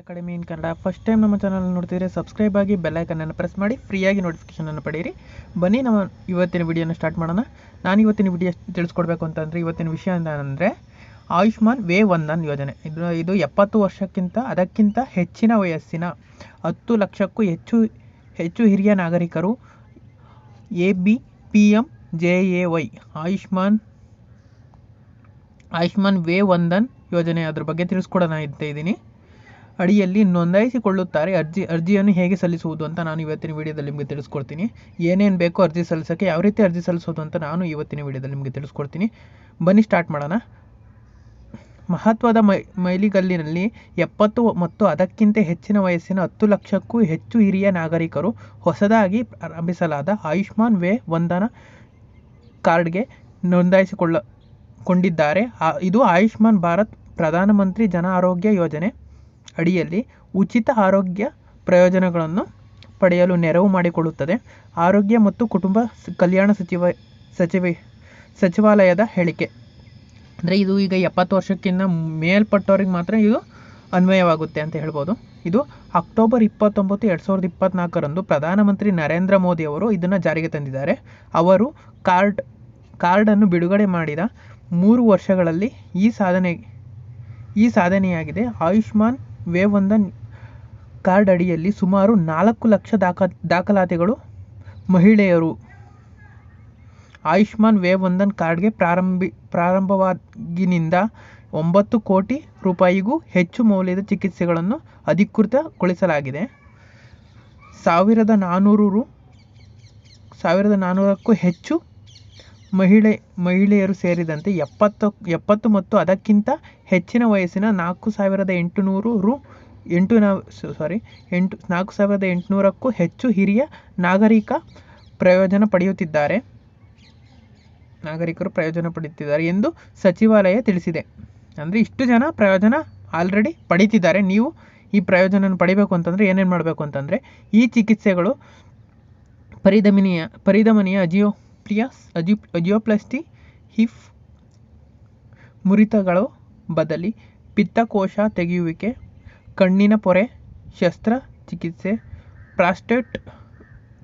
Academy in Kannada. First time ನಮ್ಮ channel ನೋಡ್ತಿದ್ರೆ subscribe ಆಗಿ ಬೆಲ್ಲೈಕನ್ನನ್ನು ಪ್ರೆಸ್ ಮಾಡಿ ಫ್ರೀಯಾಗಿ ನೋಟಿಫಿಕೇಷನನ್ನು ಪಡೆಯಿರಿ. ಬನ್ನಿ ನಮ್ಮ ಇವತ್ತಿನ ವಿಡಿಯೋನ ಸ್ಟಾರ್ಟ್ ಮಾಡೋಣ. ನಾನು ಇವತ್ತಿನ ವಿಡಿಯೋ ತಿಳಿಸ್ಕೊಡ್ಬೇಕು ಅಂತಂದರೆ, ಇವತ್ತಿನ ವಿಷಯ ಏನಂದರೆ, ಆಯುಷ್ಮಾನ್ ವೇ ವಂದನ್ ಯೋಜನೆ. ಇದು ಇದು ಎಪ್ಪತ್ತು ವರ್ಷಕ್ಕಿಂತ, ಅದಕ್ಕಿಂತ ಹೆಚ್ಚಿನ ವಯಸ್ಸಿನ ಹತ್ತು ಲಕ್ಷಕ್ಕೂ ಹೆಚ್ಚು ಹೆಚ್ಚು ಹಿರಿಯ ನಾಗರಿಕರು A B P M J A Y, Ayushman Ayushman way Vandan ಯೋಜನೆ ಅದ್ರ ಬಗ್ಗೆ ತಿಳಿಸ್ಕೊಡೋಣ ಇದ್ದೀನಿ. ಅಡಿಯಲ್ಲಿ ನೋಂದಾಯಿಸಿಕೊಳ್ಳುತ್ತಾರೆ. ಅರ್ಜಿ, ಅರ್ಜಿಯನ್ನು ಹೇಗೆ ಸಲ್ಲಿಸುವುದು ಅಂತ ನಾನು ಇವತ್ತಿನ ವಿಡಿಯೋದಲ್ಲಿ ನಿಮಗೆ ತಿಳಿಸ್ಕೊಡ್ತೀನಿ. ಏನೇನು ಬೇಕೋ ಅರ್ಜಿ ಸಲ್ಲಿಸೋಕ್ಕೆ ಯಾವ ರೀತಿ ಅರ್ಜಿ ಸಲ್ಲಿಸೋದು ಅಂತ ನಾನು ಇವತ್ತಿನ ವಿಡಿಯೋದಲ್ಲಿ ನಿಮಗೆ ತಿಳಿಸ್ಕೊಡ್ತೀನಿ. ಬನ್ನಿ ಸ್ಟಾರ್ಟ್ ಮಾಡೋಣ. ಮಹತ್ವದ ಮೈ, ಮೈಲಿಗಲ್ಲಿನಲ್ಲಿ ಎಪ್ಪತ್ತು ಮತ್ತು ಅದಕ್ಕಿಂತ ಹೆಚ್ಚಿನ ವಯಸ್ಸಿನ ಹತ್ತು ಲಕ್ಷಕ್ಕೂ ಹೆಚ್ಚು ಹಿರಿಯ ನಾಗರಿಕರು ಹೊಸದಾಗಿ ಪ್ರಾರಂಭಿಸಲಾದ ಆಯುಷ್ಮಾನ್ ವೇ ವಂದನ ಕಾರ್ಡ್ಗೆ ನೋಂದಾಯಿಸಿಕೊಳ್ಳ, ಕೊಂಡಿದ್ದಾರೆ. ಇದು ಆಯುಷ್ಮಾನ್ ಭಾರತ್ ಪ್ರಧಾನಮಂತ್ರಿ ಜನ ಆರೋಗ್ಯ ಯೋಜನೆ. ಅಡಿಯಲ್ಲಿ ಉಚಿತ ಆರೋಗ್ಯ ಪ್ರಯೋಜನಗಳನ್ನು ಪಡೆಯಲು ನೆರವು ಮಾಡಿಕೊಳ್ಳುತ್ತದೆ ಆರೋಗ್ಯ ಮತ್ತು ಕುಟುಂಬ ಕಲ್ಯಾಣ ಸಚಿವ, ಸಚಿವೆ, ಸಚಿವಾಲಯದ ಹೇಳಿಕೆ. ಅಂದರೆ ಇದು ಈಗ ಎಪ್ಪತ್ತು ವರ್ಷಕ್ಕಿಂತ ಮೇಲ್ಪಟ್ಟವ್ರಿಗೆ ಮಾತ್ರ ಇದು ಅನ್ವಯವಾಗುತ್ತೆ ಅಂತ ಹೇಳ್ಬೋದು. ಇದು ಅಕ್ಟೋಬರ್ ಇಪ್ಪತ್ತೊಂಬತ್ತು ಎರಡು ಸಾವಿರದ ಇಪ್ಪತ್ತ್ನಾಲ್ಕರಂದು ಪ್ರಧಾನಮಂತ್ರಿ ನರೇಂದ್ರ ಮೋದಿ ಅವರು ಇದನ್ನು ಜಾರಿಗೆ ತಂದಿದ್ದಾರೆ. ಅವರು ಕಾರ್ಡ್, ಕಾರ್ಡನ್ನು ಬಿಡುಗಡೆ ಮಾಡಿದ ಮೂರು ವರ್ಷಗಳಲ್ಲಿ ಈ ಸಾಧನೆ, ಈ ಸಾಧನೆಯಾಗಿದೆ. ಆಯುಷ್ಮಾನ್ ವೇ ವಂದನ್ ಕಾರ್ಡ್ ಅಡಿಯಲ್ಲಿ ಸುಮಾರು ನಾಲ್ಕು ಲಕ್ಷ ದಾಖ, ದಾಖಲಾತಿಗಳು ಮಹಿಳೆಯರು. ಆಯುಷ್ಮಾನ್ ವೇ ವಂದನ್ ಕಾರ್ಡ್ಗೆ ಪ್ರಾರಂಭಿ, ಪ್ರಾರಂಭವಾಗಿನಿಂದ ಒಂಬತ್ತು ಕೋಟಿ ರೂಪಾಯಿಗೂ ಹೆಚ್ಚು ಮೌಲ್ಯದ ಚಿಕಿತ್ಸೆಗಳನ್ನು ಅಧಿಕೃತಗೊಳಿಸಲಾಗಿದೆ. ಸಾವಿರದ ನಾನ್ನೂರು ರು, ಸಾವಿರದ ನಾನ್ನೂರಕ್ಕೂ ಹೆಚ್ಚು ಮಹಿಳೆ, ಮಹಿಳೆಯರು ಸೇರಿದಂತೆ ಎಪ್ಪತ್ತು ಎಪ್ಪತ್ತು ಮತ್ತು ಅದಕ್ಕಿಂತ ಹೆಚ್ಚಿನ ವಯಸ್ಸಿನ ನಾಲ್ಕು ಸಾವಿರದ ಎಂಟುನೂರು ರು ಎಂಟು ನಾ ಸಾರಿ ಎಂಟು, ನಾಲ್ಕು ಸಾವಿರದ ಎಂಟುನೂರಕ್ಕೂ ಹೆಚ್ಚು ಹಿರಿಯ ನಾಗರಿಕ ಪ್ರಯೋಜನ ಪಡೆಯುತ್ತಿದ್ದಾರೆ. ನಾಗರಿಕರು ಪ್ರಯೋಜನ ಪಡೆಯುತ್ತಿದ್ದಾರೆ ಎಂದು ಸಚಿವಾಲಯ ತಿಳಿಸಿದೆ. ಅಂದರೆ ಇಷ್ಟು ಜನ ಪ್ರಯೋಜನ ಆಲ್ರೆಡಿ ಪಡೀತಿದ್ದಾರೆ. ನೀವು ಈ ಪ್ರಯೋಜನ ಪಡಿಬೇಕು ಅಂತಂದರೆ ಏನೇನು ಮಾಡಬೇಕು ಅಂತಂದರೆ ಈ ಚಿಕಿತ್ಸೆಗಳು ಪರಿಧಮನಿಯ ಪರಿಧಮನಿಯ ಅಜಿಯೋಪ್ಲಿಯಸ್ ಅಜಿ ಅಜಿಯೋಪ್ಲಸ್ಟಿ ಹಿಫ್ ಮುರಿತಗಳು ಬದಲಿ ಪಿತ್ತಕೋಶ ತೆಗೆಯುವಿಕೆ, ಕಣ್ಣಿನ ಪೊರೆ, ಶಸ್ತ್ರಚಿಕಿತ್ಸೆ, ಪ್ರಾಸ್ಟೇಟ್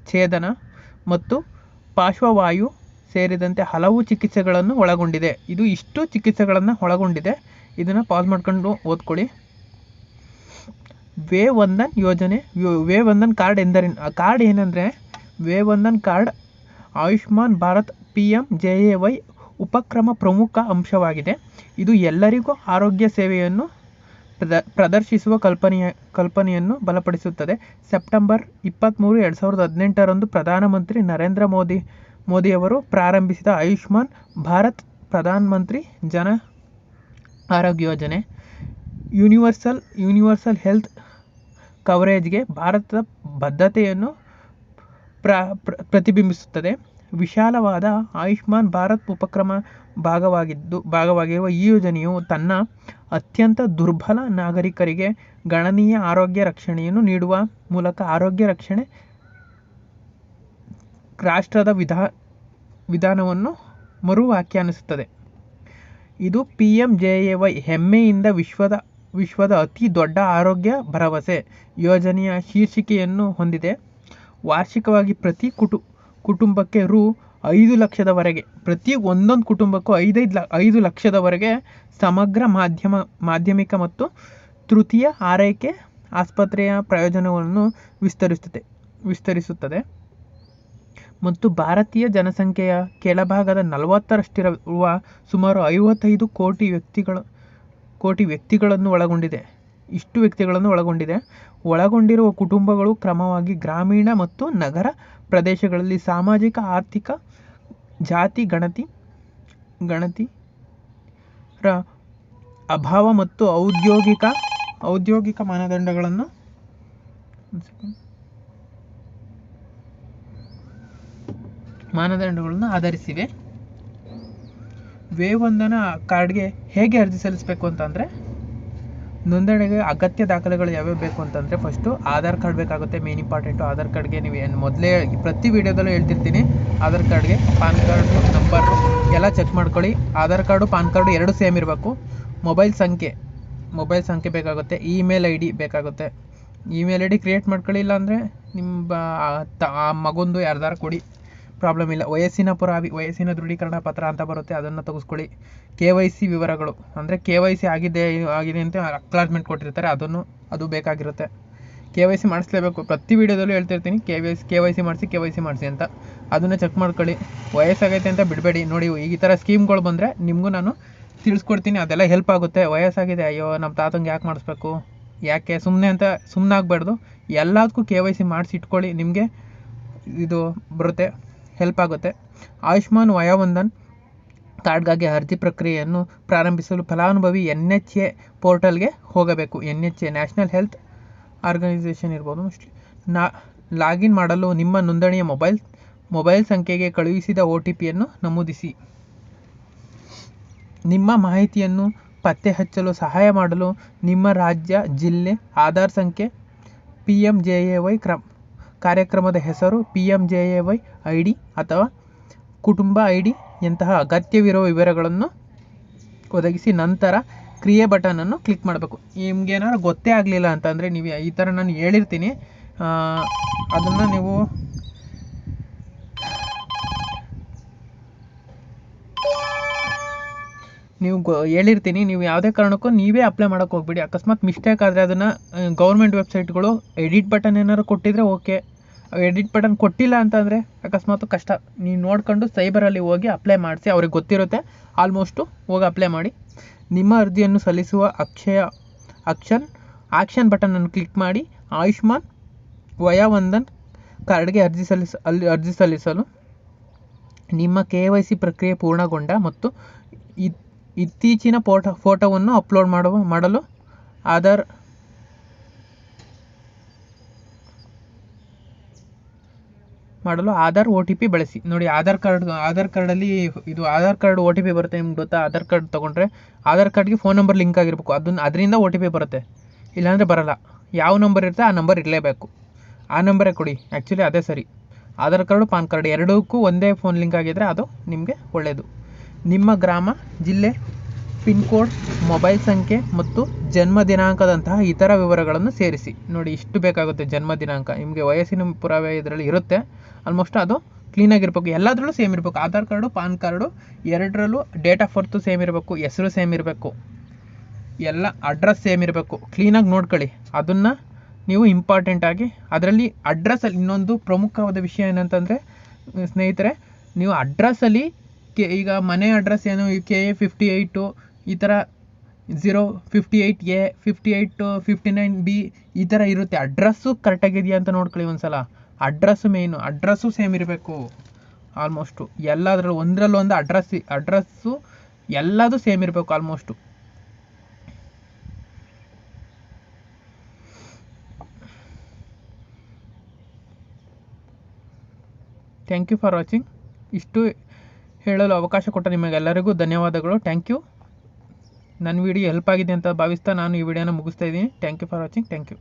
ಛೇದನ ಮತ್ತು ಪಾರ್ಶ್ವವಾಯು ಸೇರಿದಂತೆ ಹಲವು ಚಿಕಿತ್ಸೆಗಳನ್ನು ಒಳಗೊಂಡಿದೆ. ಇದು ಇಷ್ಟು ಚಿಕಿತ್ಸೆಗಳನ್ನು ಒಳಗೊಂಡಿದೆ. ಇದನ್ನು ಪಾಸ್ ಮಾಡ್ಕೊಂಡು ಓದ್ಕೊಳ್ಳಿ. ವೇ ವಂದನ್ ಯೋಜನೆ ವೇ ವಂದನ್ ಕಾರ್ಡ್ ಎಂದರೇನು ಆ ಕಾರ್ಡ್ ಏನಂದರೆ way Vandan card Ayushman Bharat P M J A Y ಉಪಕ್ರಮ ಪ್ರಮುಖ ಅಂಶವಾಗಿದೆ. ಇದು ಎಲ್ಲರಿಗೂ ಆರೋಗ್ಯ ಸೇವೆಯನ್ನು ಪ್ರದ, ಪ್ರದರ್ಶಿಸುವ ಕಲ್ಪನೆಯ, ಕಲ್ಪನೆಯನ್ನು ಬಲಪಡಿಸುತ್ತದೆ. ಸೆಪ್ಟೆಂಬರ್ ಇಪ್ಪತ್ತ್ಮೂರು ಎರಡು ಸಾವಿರದ ಹದಿನೆಂಟರಂದು ಪ್ರಧಾನಮಂತ್ರಿ ನರೇಂದ್ರ ಮೋದಿ, ಮೋದಿಯವರು ಪ್ರಾರಂಭಿಸಿದ ಆಯುಷ್ಮಾನ್ ಭಾರತ್ ಪ್ರಧಾನಮಂತ್ರಿ ಜನ ಆರೋಗ್ಯ ಯೋಜನೆ. ಯೂನಿವರ್ಸಲ್ ಯೂನಿವರ್ಸಲ್ ಹೆಲ್ತ್ ಕವರೇಜ್ಗೆ ಭಾರತದ ಬದ್ಧತೆಯನ್ನು ಪ್ರ, ಪ್ರ- ಪ್ರತಿಬಿಂಬಿಸುತ್ತದೆ. ವಿಶಾಲವಾದ ಆಯುಷ್ಮಾನ್ ಭಾರತ್ ಉಪಕ್ರಮ ಭಾಗವಾಗಿದ್ದು, ಭಾಗವಾಗಿರುವ ಈ ಯೋಜನೆಯು ತನ್ನ ಅತ್ಯಂತ ದುರ್ಬಲ ನಾಗರಿಕರಿಗೆ ಗಣನೀಯ ಆರೋಗ್ಯ ರಕ್ಷಣೆಯನ್ನು ನೀಡುವ ಮೂಲಕ ಆರೋಗ್ಯ ರಕ್ಷಣೆ ರಾಷ್ಟ್ರದ ವಿಧಾ, ವಿಧಾನವನ್ನು ಮರು ವ್ಯಾಖ್ಯಾನಿಸುತ್ತದೆ ಇದು P M J A Y ಹೆಮ್ಮೆಯಿಂದ ವಿಶ್ವದ ವಿಶ್ವದ ಅತಿ ದೊಡ್ಡ ಆರೋಗ್ಯ ಭರವಸೆ ಯೋಜನೆಯ ಶೀರ್ಷಿಕೆಯನ್ನು ಹೊಂದಿದೆ. ವಾರ್ಷಿಕವಾಗಿ ಪ್ರತಿ ಕುಟು, ಕುಟುಂಬಕ್ಕೆ ರು ಐದು ಲಕ್ಷದವರೆಗೆ, ಪ್ರತಿ ಒಂದೊಂದು ಕುಟುಂಬಕ್ಕೂ ಐದೈದು ಲ, ಐದು ಲಕ್ಷದವರೆಗೆ ಸಮಗ್ರ ಮಾಧ್ಯಮ, ಮಾಧ್ಯಮಿಕ ಮತ್ತು ತೃತೀಯ ಆರೈಕೆ ಆಸ್ಪತ್ರೆಯ ಪ್ರಯೋಜನವನ್ನು ವಿಸ್ತರಿಸುತ್ತದೆ ವಿಸ್ತರಿಸುತ್ತದೆ. ಮತ್ತು ಭಾರತೀಯ ಜನಸಂಖ್ಯೆಯ ಕೆಳಭಾಗದ ನಲವತ್ತರಷ್ಟಿರುವ ಸುಮಾರು ಐವತ್ತೈದು ಕೋಟಿ ವ್ಯಕ್ತಿಗಳ, ಕೋಟಿ ವ್ಯಕ್ತಿಗಳನ್ನು ಒಳಗೊಂಡಿದೆ. ಇಷ್ಟು ವ್ಯಕ್ತಿಗಳನ್ನು ಒಳಗೊಂಡಿದೆ ಒಳಗೊಂಡಿರುವ ಕುಟುಂಬಗಳು ಕ್ರಮವಾಗಿ ಗ್ರಾಮೀಣ ಮತ್ತು ನಗರ ಪ್ರದೇಶಗಳಲ್ಲಿ ಸಾಮಾಜಿಕ, ಆರ್ಥಿಕ, ಜಾತಿ, ಗಣತಿ ಗಣತಿ ರ ಅಭಾವ ಮತ್ತು ಔದ್ಯೋಗಿಕ ಔದ್ಯೋಗಿಕ ಮಾನದಂಡಗಳನ್ನು. ಮಾನದಂಡಗಳನ್ನು ಆಧರಿಸಿವೆ ವೇವಂದನ ಕಾರ್ಡ್ಗೆ ಹೇಗೆ ಅರ್ಜಿ ಸಲ್ಲಿಸಬೇಕು ಅಂತಂದರೆ ನೋಂದಣಿಗೆ ಅಗತ್ಯ ದಾಖಲೆಗಳು ಯಾವ್ಯಾವ ಬೇಕು ಅಂತಂದರೆ ಫಸ್ಟು ಆಧಾರ್ ಕಾರ್ಡ್ ಬೇಕಾಗುತ್ತೆ ಮೇನ್ ಇಂಪಾರ್ಟೆಂಟು ಆಧಾರ್ ಕಾರ್ಡ್ಗೆ ನೀವು ಏನು ಮೊದಲೇ ಪ್ರತಿ ವೀಡಿಯೋದಲ್ಲೂ ಹೇಳ್ತಿರ್ತೀನಿ. ಆಧಾರ್ ಕಾರ್ಡ್ಗೆ ಪಾನ್ ಕಾರ್ಡ್ ನಂಬರ್ ಎಲ್ಲ ಚೆಕ್ ಮಾಡ್ಕೊಳ್ಳಿ. ಆಧಾರ್ ಕಾರ್ಡು ಪಾನ್ ಕಾರ್ಡು ಎರಡು ಸೇಮ್ ಇರಬೇಕು. ಮೊಬೈಲ್ ಸಂಖ್ಯೆ ಮೊಬೈಲ್ ಸಂಖ್ಯೆ ಬೇಕಾಗುತ್ತೆ ಇಮೇಲ್ ಐ ಡಿ ಬೇಕಾಗುತ್ತೆ. ಇಮೇಲ್ ಐ ಡಿ ಕ್ರಿಯೇಟ್ ಮಾಡ್ಕೊಳ್ಳಿಲ್ಲ ಅಂದರೆ ನಿಮ್ಮ ಆ ಮಗೊಂದು ಯಾರ್ದಾರು ಕೊಡಿ. ಪ್ರಾಬ್ಲಮ್ ಇಲ್ಲ. ವಯಸ್ಸಿನ ಪುರಾವಿ, ವಯಸ್ಸಿನ ದೃಢೀಕರಣ ಪತ್ರ ಅಂತ ಬರುತ್ತೆ, ಅದನ್ನು ತೆಗೆಸ್ಕೊಳ್ಳಿ. ಕೆ ವೈ ಸಿ ವಿವರಗಳು. ಅಂದರೆ ಕೆ ವೈ ಸಿ ಆಗಿದೆ ಆಗಿದೆ ಅಂತ ಅಕ್ಲಾಜ್ಮೆಂಟ್ ಕೊಟ್ಟಿರ್ತಾರೆ, ಅದನ್ನು, ಅದು ಬೇಕಾಗಿರುತ್ತೆ. ಕೆ ವೈ ಸಿ ಮಾಡಿಸ್ಲೇಬೇಕು. ಪ್ರತಿ ವೀಡಿಯೋದಲ್ಲೂ ಹೇಳ್ತಿರ್ತೀನಿ, K Y K Y C ಮಾಡಿಸಿ, ಕೆ ವೈ ಸಿ ಮಾಡಿಸಿ ಅಂತ. ಅದನ್ನು ಚೆಕ್ ಮಾಡ್ಕೊಳ್ಳಿ. ವಯಸ್ಸಾಗೈತೆ ಅಂತ ಬಿಡಬೇಡಿ. ನೋಡಿ, ಈ ಥರ ಸ್ಕೀಮ್ಗಳು ಬಂದರೆ ನಿಮಗೂ ನಾನು ತಿಳಿಸ್ಕೊಡ್ತೀನಿ. ಅದೆಲ್ಲ ಹೆಲ್ಪ್ ಆಗುತ್ತೆ. ವಯಸ್ಸಾಗಿದೆ, ಅಯ್ಯೋ ನಮ್ಮ ತಾತಂಗೆ ಯಾಕೆ ಮಾಡಿಸ್ಬೇಕು? ಯಾಕೆ? ಸುಮ್ಮನೆ ಅಂತ ಸುಮ್ಮನೆ ಆಗಬಾರ್ದು ಎಲ್ಲದಕ್ಕೂ ಕೆ ವೈ ಸಿ ಮಾಡಿಸಿ ಇಟ್ಕೊಳ್ಳಿ. ನಿಮಗೆ ಇದು ಬರುತ್ತೆ. ಹೆಲ್ಪ್ ಆಗುತ್ತೆ. ಆಯುಷ್ಮಾನ್ ವಯೋವಂದನ್ ಕಾರ್ಡ್ಗಾಗಿ ಅರ್ಜಿ ಪ್ರಕ್ರಿಯೆಯನ್ನು ಪ್ರಾರಂಭಿಸಲು ಫಲಾನುಭವಿ ಎನ್ ಎಚ್ ಎ ಪೋರ್ಟಲ್ಗೆ ಹೋಗಬೇಕು. N H A national health organisation ಇರ್ಬೋದು ಮೋಸ್ಟ್ಲಿ ನಾ, ಲಾಗಿನ್ ಮಾಡಲು ನಿಮ್ಮ ನೋಂದಣಿಯ ಮೊಬೈಲ್ ಮೊಬೈಲ್ ಸಂಖ್ಯೆಗೆ ಕಳುಹಿಸಿದ ಒ ಟಿ ಪಿಯನ್ನು ನಮೂದಿಸಿ. ನಿಮ್ಮ ಮಾಹಿತಿಯನ್ನು ಪತ್ತೆ ಹಚ್ಚಲು ಸಹಾಯ ಮಾಡಲು ನಿಮ್ಮ ರಾಜ್ಯ, ಜಿಲ್ಲೆ, ಆಧಾರ್ ಸಂಖ್ಯೆ, P M J A Y ಕ್ರಮ. ಕಾರ್ಯಕ್ರಮದ ಹೆಸರು P M J A Y I D ಅಥವಾ ಕುಟುಂಬ ಐ ಡಿ ಯಂತಹ ಅಗತ್ಯವಿರುವ ವಿವರಗಳನ್ನು ಒದಗಿಸಿ ನಂತರ ಕ್ರಿಯೆ ಬಟನನ್ನು ಕ್ಲಿಕ್ ಮಾಡಬೇಕು. ನಿಮ್ಗೇನಾದ್ರು ಗೊತ್ತೇ ಆಗಲಿಲ್ಲ ಅಂತಂದರೆ ನೀವು ಈ ಥರ ನಾನು ಹೇಳಿರ್ತೀನಿ. ಅದನ್ನು ನೀವು ನೀವು ಗೊ ಹೇಳಿರ್ತೀನಿ, ನೀವು ಯಾವುದೇ ಕಾರಣಕ್ಕೂ ನೀವೇ ಅಪ್ಲೈ ಮಾಡೋಕ್ಕೆ ಹೋಗ್ಬೇಡಿ. ಅಕಸ್ಮಾತ್ ಮಿಸ್ಟೇಕ್ ಆದರೆ ಅದನ್ನು ಗೌರ್ಮೆಂಟ್ ವೆಬ್ಸೈಟ್ಗಳು ಎಡಿಟ್ ಬಟನ್ ಏನಾದ್ರು ಕೊಟ್ಟಿದ್ರೆ ಓಕೆ ಎಡಿಟ್ ಬಟನ್ ಕೊಟ್ಟಿಲ್ಲ ಅಂತಂದರೆ ಅಕಸ್ಮಾತ್ ಕಷ್ಟ. ನೀವು ನೋಡ್ಕೊಂಡು ಸೈಬರಲ್ಲಿ ಹೋಗಿ ಅಪ್ಲೈ ಮಾಡಿಸಿ, ಅವ್ರಿಗೆ ಗೊತ್ತಿರುತ್ತೆ ಆಲ್ಮೋಸ್ಟು ಹೋಗಿ ಅಪ್ಲೈ ಮಾಡಿ. ನಿಮ್ಮ ಅರ್ಜಿಯನ್ನು ಸಲ್ಲಿಸುವ ಅಕ್ಷಯ ಆಕ್ಷನ್ ಆಕ್ಷನ್ ಬಟನನ್ನು ಕ್ಲಿಕ್ ಮಾಡಿ, ಆಯುಷ್ಮಾನ್ ವಯಾವಂದನ್ ಕಾರ್ಡ್ಗೆ ಅರ್ಜಿ ಸಲ್ಲಿಸ, ಅಲ್ಲಿ ಅರ್ಜಿ ಸಲ್ಲಿಸಲು ನಿಮ್ಮ ಕೆ ವೈ ಸಿ ಪ್ರಕ್ರಿಯೆ ಪೂರ್ಣಗೊಂಡ ಮತ್ತು ಇತ್ತೀಚಿನ ಫೋಟೋ ಫೋಟೋವನ್ನು ಅಪ್ಲೋಡ್ ಮಾಡುವ, ಮಾಡಲು ಆಧಾರ್ ಮಾಡಲು ಆಧಾರ್ ಒ ಟಿ ಪಿ ಬಳಸಿ. ನೋಡಿ, ಆಧಾರ್ ಕಾರ್ಡ್, ಆಧಾರ್ ಕಾರ್ಡಲ್ಲಿ ಇದು Aadhaar card O T P ಬರುತ್ತೆ ನಿಮ್ಗೆ ಗೊತ್ತಾ? ಆಧಾರ್ ಕಾರ್ಡ್ ತೊಗೊಂಡ್ರೆ ಆಧಾರ್ ಕಾರ್ಡ್ಗೆ ಫೋನ್ ನಂಬರ್ ಲಿಂಕ್ ಆಗಿರಬೇಕು. ಅದನ್ನ, ಅದರಿಂದ ಒ ಟಿ ಪಿ ಬರುತ್ತೆ. ಇಲ್ಲಾಂದರೆ ಬರಲ್ಲ. ಯಾವ ನಂಬರ್ ಇರುತ್ತೆ ಆ ನಂಬರ್ ಇರಲೇಬೇಕು. ಆ ನಂಬರೇ ಕೊಡಿ. ಆ್ಯಕ್ಚುಲಿ ಅದೇ ಸರಿ. ಆಧಾರ್ ಕಾರ್ಡು, ಪಾನ್ ಕಾರ್ಡ್ ಎರಡಕ್ಕೂ ಒಂದೇ ಫೋನ್ ಲಿಂಕ್ ಆಗಿದ್ದರೆ ಅದು ನಿಮಗೆ ಒಳ್ಳೆಯದು ನಿಮ್ಮ ಗ್ರಾಮ, ಜಿಲ್ಲೆ, ಪಿನ್ ಕೋಡ್, ಮೊಬೈಲ್ ಸಂಖ್ಯೆ ಮತ್ತು ಜನ್ಮ ದಿನಾಂಕದಂತಹ ಇತರ ವಿವರಗಳನ್ನು ಸೇರಿಸಿ. ನೋಡಿ, ಇಷ್ಟು ಬೇಕಾಗುತ್ತೆ ಜನ್ಮ ದಿನಾಂಕ. ನಿಮಗೆ ವಯಸ್ಸಿನ ಪುರಾವೆ ಇದರಲ್ಲಿ ಇರುತ್ತೆ. ಆಲ್ಮೋಸ್ಟ್ ಅದು ಕ್ಲೀನಾಗಿರ್ಬೇಕು ಎಲ್ಲದರಲ್ಲೂ ಸೇಮ್ ಇರಬೇಕು. ಆಧಾರ್ ಕಾರ್ಡು ಪಾನ್ ಕಾರ್ಡು ಎರಡರಲ್ಲೂ ಡೇಟ್ ಆಫ್ ಬರ್ತು ಸೇಮ್ ಇರಬೇಕು. ಹೆಸರು ಸೇಮ್ ಇರಬೇಕು. ಎಲ್ಲ ಅಡ್ರೆಸ್ ಸೇಮ್ ಇರಬೇಕು. ಕ್ಲೀನಾಗಿ ನೋಡ್ಕೊಳ್ಳಿ. ಅದನ್ನು ನೀವು ಇಂಪಾರ್ಟೆಂಟಾಗಿ ಅದರಲ್ಲಿ ಅಡ್ರೆಸ್ಸಲ್ಲಿ ಇನ್ನೊಂದು ಪ್ರಮುಖವಾದ ವಿಷಯ ಏನಂತಂದರೆ, ಸ್ನೇಹಿತರೆ, ನೀವು ಅಡ್ರೆಸ್ಸಲ್ಲಿ ಕೆ, ಈಗ ಮನೆ ಅಡ್ರೆಸ್ ಏನು ಕೆ ಎ ಫಿಫ್ಟಿ ಏಯ್ಟು ಈ ಥರ zero fifty eight A fifty eight fifty nine B ಈ ಥರ ಇರುತ್ತೆ ಅಡ್ರೆಸ್ಸು ಕರೆಕ್ಟಾಗಿದೆಯಾ ಅಂತ ನೋಡ್ಕೊಳ್ಳಿ ಒಂದು ಸಲ ಅಡ್ರೆಸ್ಸು ಮೇಯ್ನು ಅಡ್ರೆಸ್ಸು ಸೇಮ್ ಇರಬೇಕು. ಆಲ್ಮೋಸ್ಟು ಎಲ್ಲದರಲ್ಲೂ ಒಂದರಲ್ಲೊಂದು ಅಡ್ರೆಸ್ ಅಡ್ರೆಸ್ಸು ಎಲ್ಲದೂ ಸೇಮ್ ಇರಬೇಕು almost thank you for watching ಇಷ್ಟು ಹೇಳಲು ಅವಕಾಶ ಕೊಟ್ಟ ನಿಮಗೆಲ್ಲರಿಗೂ ಧನ್ಯವಾದಗಳು. ಥ್ಯಾಂಕ್ ಯು ನನ್ನ ವಿಡಿಯೋ ಹೆಲ್ಪ್ ಆಗಿದೆ ಅಂತ ಭಾವಿಸ್ತಾ ನಾನು ಈ ವಿಡಿಯೋನ ಮುಗಿಸ್ತಾ ಇದ್ದೀನಿ. Thank you for watching thank you